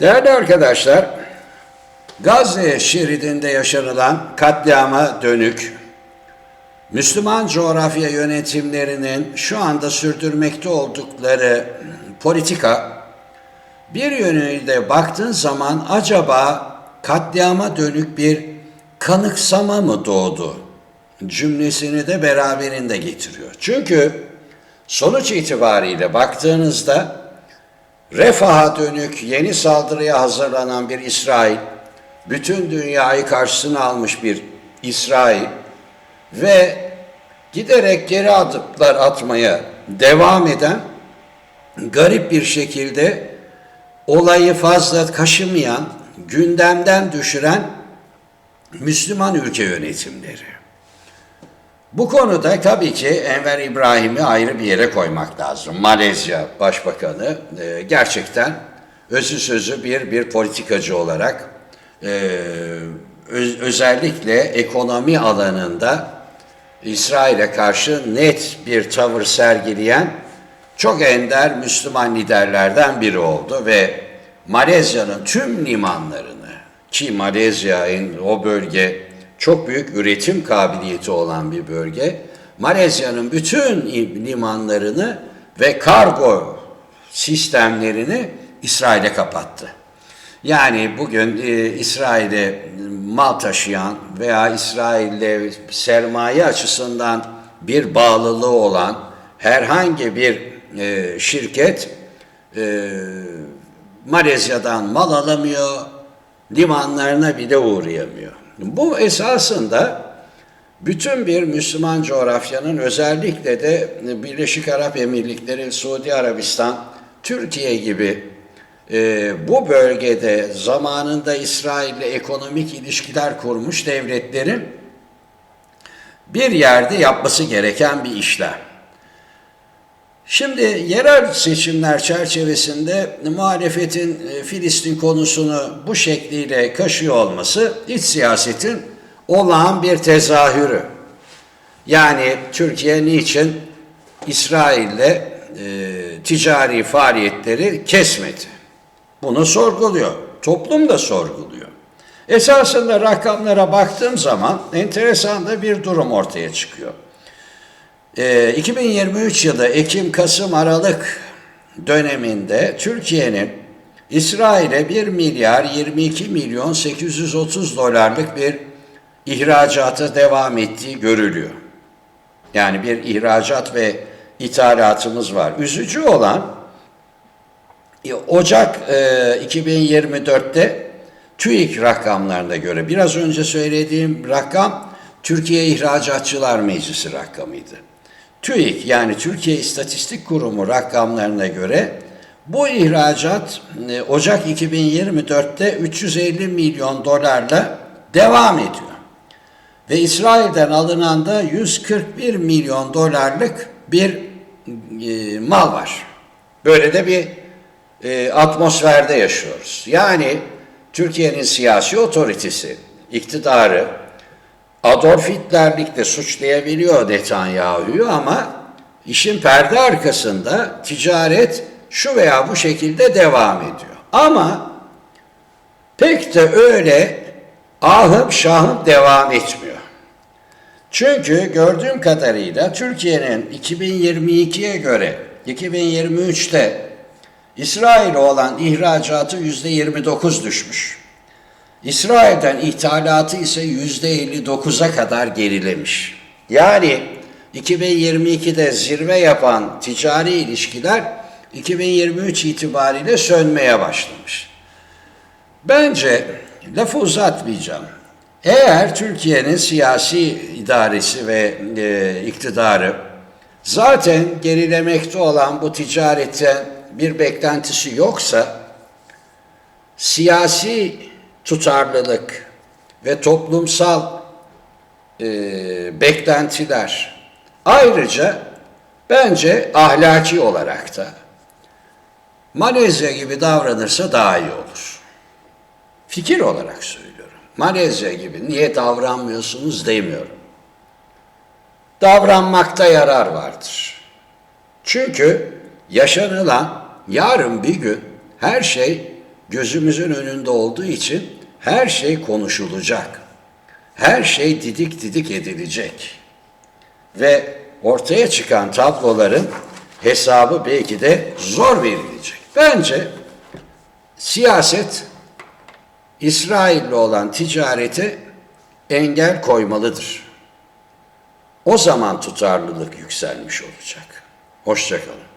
Değerli arkadaşlar, Gazze şeridinde yaşanılan katliama dönük Müslüman coğrafya yönetimlerinin şu anda sürdürmekte oldukları politika bir yönüyle baktığın zaman acaba katliama dönük bir kanıksama mı doğdu cümlesini de beraberinde getiriyor. Çünkü sonuç itibariyle baktığınızda refaha dönük yeni saldırıya hazırlanan bir İsrail, bütün dünyayı karşısına almış bir İsrail ve giderek geri adımlar atmaya devam eden garip bir şekilde olayı fazla kaşımayan, gündemden düşüren Müslüman ülke yönetimleri. Bu konuda tabii ki Enver İbrahim'i ayrı bir yere koymak lazım. Malezya Başbakanı e, gerçekten özü sözü bir bir politikacı olarak e, öz- özellikle ekonomi alanında İsrail'e karşı net bir tavır sergileyen çok ender Müslüman liderlerden biri oldu ve Malezya'nın tüm limanlarını ki Malezya'nın o bölge çok büyük üretim kabiliyeti olan bir bölge. Malezya'nın bütün limanlarını ve kargo sistemlerini İsrail'e kapattı. Yani bugün e, İsrail'e mal taşıyan veya İsrail'le sermaye açısından bir bağlılığı olan herhangi bir e, şirket e, Malezya'dan mal alamıyor, limanlarına bile uğrayamıyor. Bu esasında bütün bir Müslüman coğrafyanın özellikle de Birleşik Arap Emirlikleri, Suudi Arabistan, Türkiye gibi e, bu bölgede zamanında İsrail'le ekonomik ilişkiler kurmuş devletlerin bir yerde yapması gereken bir işlem. Şimdi yerel seçimler çerçevesinde muhalefetin e, Filistin konusunu bu şekliyle kaşıyor olması iç siyasetin olağan bir tezahürü. Yani Türkiye niçin İsrail'le e, ticari faaliyetleri kesmedi? Bunu sorguluyor. Toplum da sorguluyor. Esasında rakamlara baktığım zaman enteresan da bir durum ortaya çıkıyor. Ee, 2023 yılı Ekim, Kasım, Aralık döneminde Türkiye'nin İsrail'e 1 milyar 22 milyon 830 dolarlık bir ihracata devam ettiği görülüyor. Yani bir ihracat ve ithalatımız var. Üzücü olan e, Ocak e, 2024'te TÜİK rakamlarına göre biraz önce söylediğim rakam Türkiye İhracatçılar Meclisi rakamıydı. TÜİK yani Türkiye İstatistik Kurumu rakamlarına göre bu ihracat e, Ocak 2024'te 350 milyon dolarla devam ediyor. Ve İsrail'den alınan da 141 milyon dolarlık bir e, mal var. Böyle de bir e, atmosferde yaşıyoruz. Yani Türkiye'nin siyasi otoritesi, iktidarı Adolf Hitler'likle suçlayabiliyor Netanyahu'yu ama işin perde arkasında ticaret şu veya bu şekilde devam ediyor. Ama pek de öyle ahım şahım devam etmiyor. Çünkü gördüğüm kadarıyla Türkiye'nin 2022'ye göre 2023'te İsrail'e olan ihracatı %29 düşmüş. İsrail'den ithalatı ise %59'a kadar gerilemiş. Yani 2022'de zirve yapan ticari ilişkiler 2023 itibariyle sönmeye başlamış. Bence lafı uzatmayacağım. Eğer Türkiye'nin siyasi idaresi ve e, iktidarı zaten gerilemekte olan bu ticaretten bir beklentisi yoksa siyasi tutarlılık ve toplumsal e, beklentiler ayrıca bence ahlaki olarak da Malezya gibi davranırsa daha iyi olur. Fikir olarak söylüyorum. Malezya gibi niye davranmıyorsunuz demiyorum. Davranmakta yarar vardır. Çünkü yaşanılan yarın bir gün her şey gözümüzün önünde olduğu için her şey konuşulacak. Her şey didik didik edilecek. Ve ortaya çıkan tabloların hesabı belki de zor verilecek. Bence siyaset İsrail'le olan ticarete engel koymalıdır. O zaman tutarlılık yükselmiş olacak. Hoşçakalın.